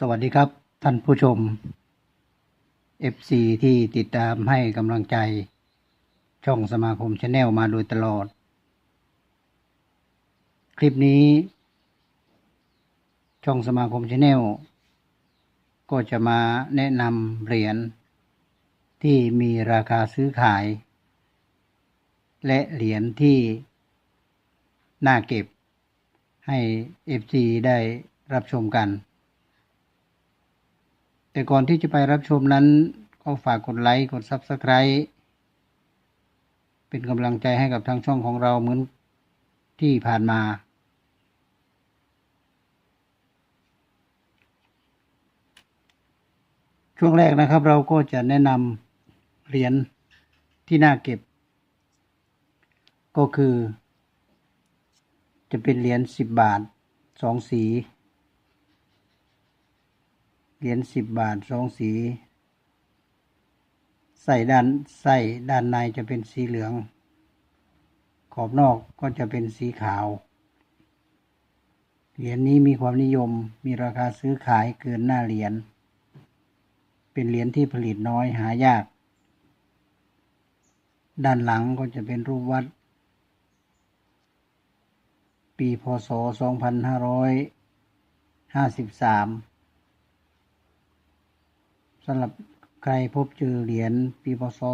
สวัสดีครับท่านผู้ชม FC ที่ติดตามให้กำลังใจ ช่องสมาคมชาแนลมาโดยตลอด คลิปนี้ ช่องสมาคมชาแนลก็จะมาแนะนำเหรียญที่มีราคาซื้อขาย และเหรียญที่น่าเก็บให้ FC ได้รับชมกัน แต่ก่อนที่จะไปรับชมนั้น ก็ฝากกดไลค์ กด Subscribe เป็นกำลังใจให้กับทางช่องของเราเหมือนที่ผ่านมา ช่วงแรกนะครับเราก็จะแนะนำเหรียญที่น่าเก็บ ก็คือ จะเป็นเหรียญสิบบาทสองสี เหรียญสิบบาทสองสีใส่ด้านใส่ด้านในจะเป็นสีเหลือง ขอบนอกก็จะเป็นสีขาว เหรียญนี้มีความนิยมมีราคาซื้อขายเกินหน้าเหรียญเป็นเหรียญที่ผลิตน้อยหายาก ด้านหลังก็จะเป็นรูปวัด ปีพศ 2553 สำหรับใครพบเจอเหรียญปีพศ 2533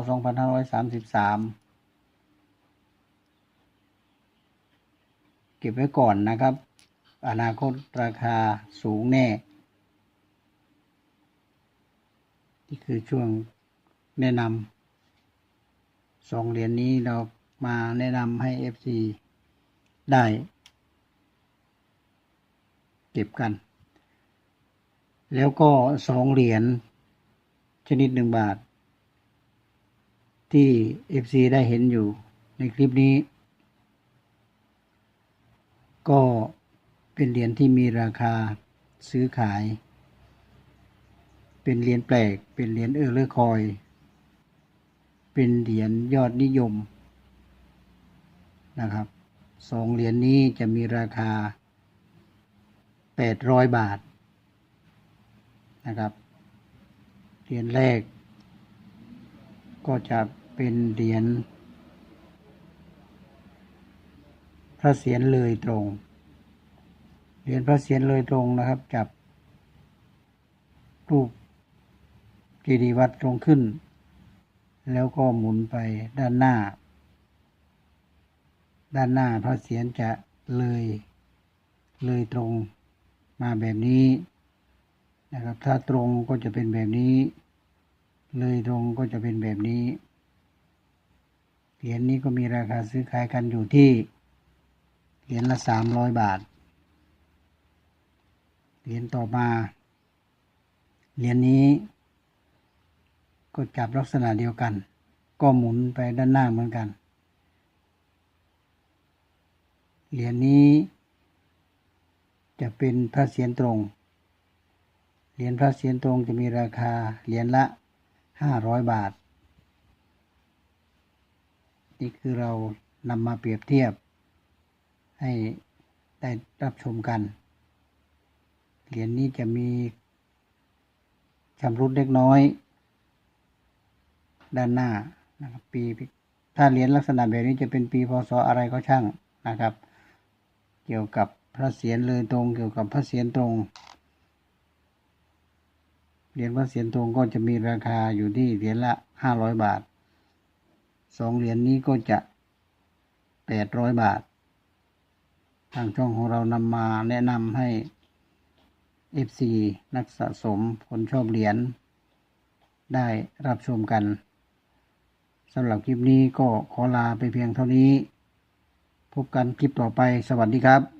เก็บไว้ก่อนนะครับ อนาคตราคาสูงแน่ นี่คือช่วงแนะนำสองเหรียญนี้เรามาแนะนำให้ FC ได้ เก็บกัน แล้วก็สองเหรียญ ชนิดหนึ่งบาท ที่ FC ได้เห็นอยู่ในคลิปนี้ ก็เป็นเหรียญที่มีราคาซื้อขาย เป็นเหรียญแปลก เป็นเหรียญเออร์เลอร์คอย เป็นเหรียญยอดนิยมนะครับสองเหรียญนี้จะมีราคา 800 บาทนะครับ เหรียญแรก ก็จะเป็นเหรียญพระเศียรเลยตรง เหรียญพระเศียรเลยตรงนะครับ จับ รูปเจดีย์วัดตรงขึ้น แล้วก็หมุนไปด้านหน้า ด้านหน้าพระเศียรจะเลยเลยตรงมาแบบนี้ นะครับ ถ้าตรงก็จะเป็นแบบนี้ เลยตรงก็จะเป็นแบบนี้ เหรียญนี้ก็มีราคาซื้อขายกันอยู่ที่ เหรียญละสามร้อยบาท เหรียญต่อมา เหรียญนี้ก็จับลักษณะเดียวกัน ก็หมุนไปด้านหน้าเหมือนกัน เหรียญนี้จะเป็นพระเศียรตรง เหรียญพระเศียรตรงจะมีราคาเหรียญละห้าร้อยบาท นี่คือเรานำมาเปรียบเทียบ ให้ได้รับชมกัน เหรียญนี้จะมีชำรุดเล็กน้อย ด้านหน้านะครับปีถ้าเหรียญลักษณะแบบนี้จะเป็นปีพศอะไรก็ช่างนะครับ เกี่ยวกับพระเศียรเลยตรง เกี่ยวกับพระเศียรตรง เหรียญพระเศียรตรงก็จะมีราคาอยู่ที่เหรียญละห้าร้อยบาทสองเหรียญนี้ก็จะแปดร้อยบาท ทางช่องของเรานำมาแนะนำให้ FC นักสะสมคนชอบเหรียญได้รับชมกันสำหรับคลิปนี้ก็ขอลาไปเพียงเท่านี้ พบกันคลิปต่อไปสวัสดีครับ